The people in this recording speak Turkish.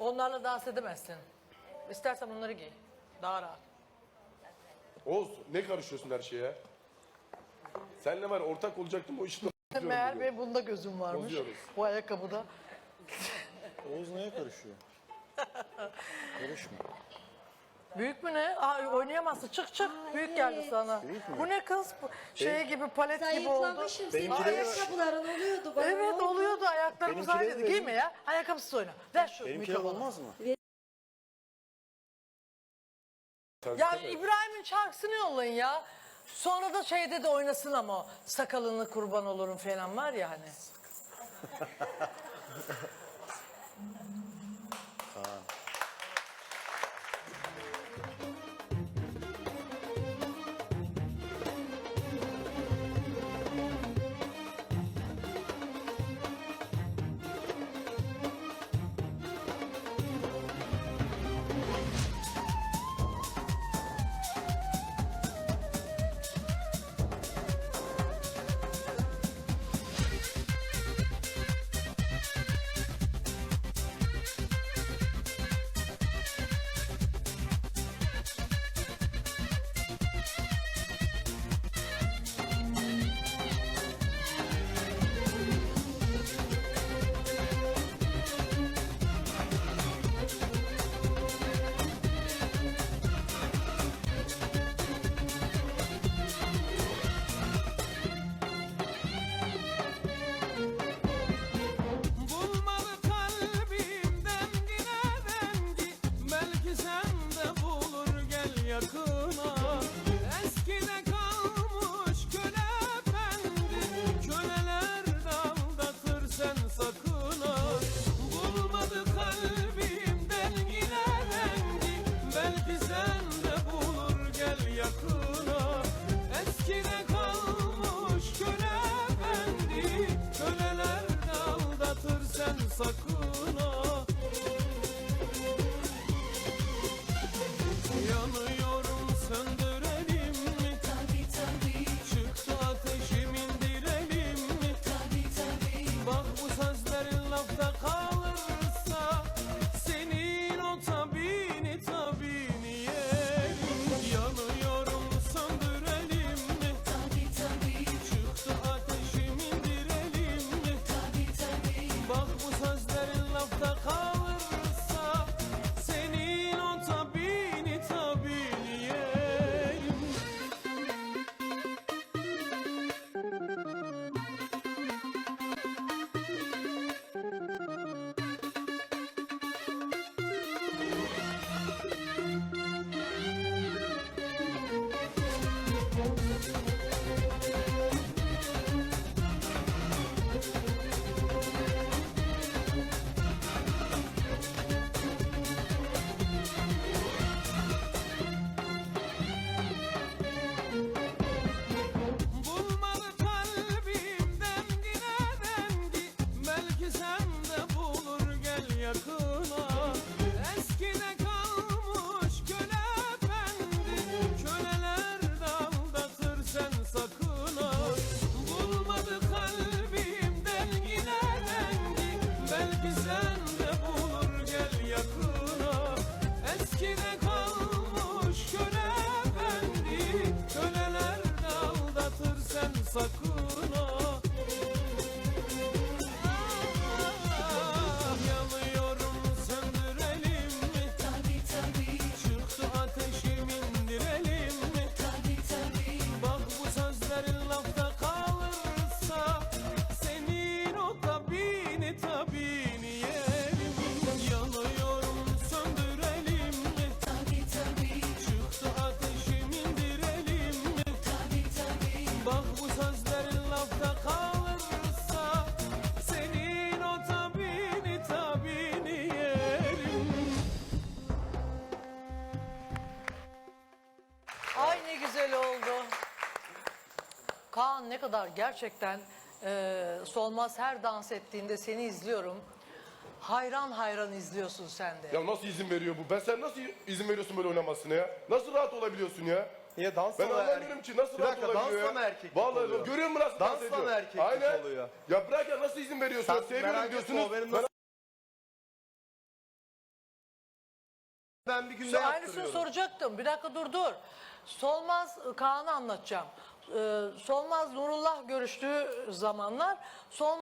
Onlarla dans edemezsin. İstersen bunları giy. Daha rahat. Oğuz ne karışıyorsun her şeye? Senle var ortak olacaktım o işi de Meğer bugün. benim bunda gözüm varmış. Bozuyoruz. Bu ayakkabıda. Oğuz neye karışıyor? Karışma. Büyük mü ne? Aa, oynayamazsın. Çık çık. Büyük geldi sana. Büyük mü? Bu ne kız? Bu Şey gibi palet gibi oldu. Zayıflamışım. Senin Benimkileri- ayakkabıların oluyordu bana. Evet oldu? oluyordu. Ayaklarımız Benimkileri aynıydı. vereyim. Giyme ya. Ayakkabısız oyna. Ver şu Benimkiler mikrofonu. olmaz mı? Ya. İbrahim'in şarkısını yollayın ya. Sonra da şeyde de oynasın ama o sakalını kurban olurum falan var ya hani. Eskide kalmış köle Köleler de sakın Kaan ne kadar gerçekten e, Solmaz her dans ettiğinde seni izliyorum. Hayran hayran izliyorsun sen de. Ya nasıl izin veriyor bu? Ben sen nasıl izin veriyorsun böyle oynamasına ya? Nasıl rahat olabiliyorsun ya? Niye dansla Ben mı anlamıyorum erkek- ki nasıl Bir rahat dakika olabiliyor dansla ya? mı erkeklik Vallahi oluyor? görüyor musun nasıl dans Dansla ediyor? mı erkeklik Aynen. oluyor? Ya bırak ya nasıl izin veriyorsun? Sen Seviyorum merak etme, diyorsunuz. o benim Ben Ben bir günde Aynısını yaptırıyorum. soracaktım. Bir dakika dur dur. Solmaz Kaan'ı anlatacağım. Ee, Solmaz Nurullah görüştüğü zamanlar Solmaz